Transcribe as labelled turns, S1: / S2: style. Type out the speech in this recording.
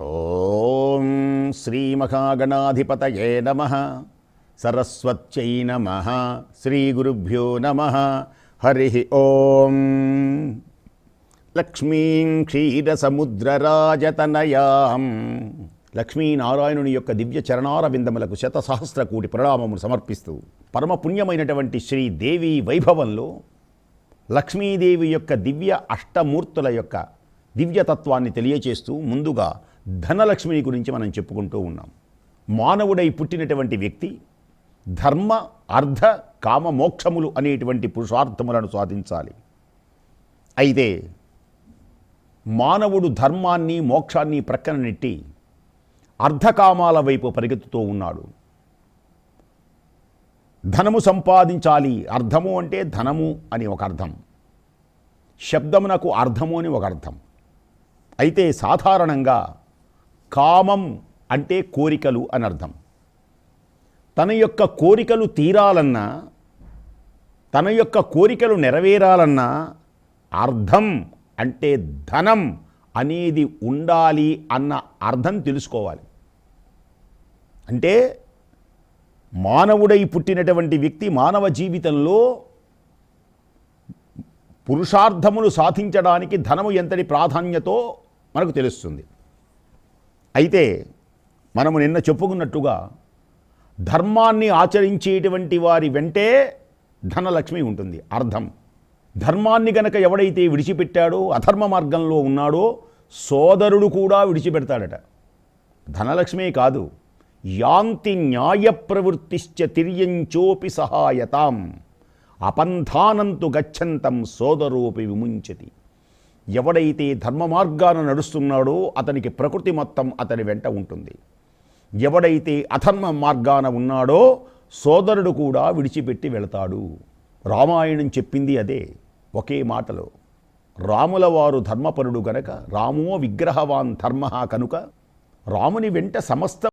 S1: ఓం శ్రీ మహాగణాధిపతయే నమ. సరస్వత్యై నమ. శ్రీ గురుభ్యో నమ. హరి ఓం. లక్ష్మీం క్షీరసముద్రరాజతనయాం. లక్ష్మీనారాయణుని యొక్క దివ్య చరణార విందములకు శతసహస్ర కోటి ప్రణామములు సమర్పిస్తూ పరమ పుణ్యమైనటువంటి శ్రీ దేవి వైభవంలో లక్ష్మీదేవి యొక్క దివ్య అష్టమూర్తుల యొక్క దివ్యతత్వాన్ని తెలియచేస్తూ ముందుగా ధనలక్ష్మిని గురించి మనం చెప్పుకుంటూ ఉన్నాం. మానవుడై పుట్టినటువంటి వ్యక్తి ధర్మ అర్ధ కామ మోక్షములు అనేటువంటి పురుషార్థములను సాధించాలి. అయితే మానవుడు ధర్మాన్ని మోక్షాన్ని ప్రక్కన నెట్టి అర్ధకామాల వైపు పరిగెత్తుతూ ఉన్నాడు. ధనము సంపాదించాలి. అర్థము అంటే ధనము అని ఒక అర్థం. శబ్దమునకు అర్థము అని ఒక అర్థం. అయితే సాధారణంగా కామం అంటే కోరికలు అని అర్థం. తన యొక్క కోరికలు తీరాలన్నా తన యొక్క కోరికలు నెరవేరాలన్నా అర్థం అంటే ధనం అనేది ఉండాలి అన్న అర్థం తెలుసుకోవాలి. అంటే మానవుడై పుట్టినటువంటి వ్యక్తి మానవ జీవితంలో పురుషార్థములు సాధించడానికి ధనము ఎంతటి ప్రాధాన్యతో మనకు తెలుస్తుంది. అయితే మనము నిన్న చెప్పుకున్నట్టుగా ధర్మాన్ని ఆచరించేటువంటి వారి వెంటే ధనలక్ష్మి ఉంటుంది. అర్థం. ధర్మాన్ని గనక ఎవడైతే విడిచిపెట్టాడో అధర్మ మార్గంలో ఉన్నాడో సోదరుడు కూడా విడిచిపెడతాడట. ధనలక్ష్మే కాదు యాంతి న్యాయ ప్రవృత్తిశ్చ తిర్యంచోపి సహాయతాం. అపంథానంతు గచ్చంతం సోదరోపి విముంచతి. ఎవడైతే ధర్మ మార్గాన నడుస్తున్నాడో అతనికి ప్రకృతి మొత్తం అతని వెంట ఉంటుంది. ఎవడైతే అధర్మ మార్గాన ఉన్నాడో సోదరుడు కూడా విడిచిపెట్టి వెళతాడు. రామాయణం చెప్పింది అదే ఒకే మాటలో. రాముల వారు ధర్మపరుడు గనక రామో విగ్రహవాన్ ధర్మ కనుక రాముని వెంట సమస్త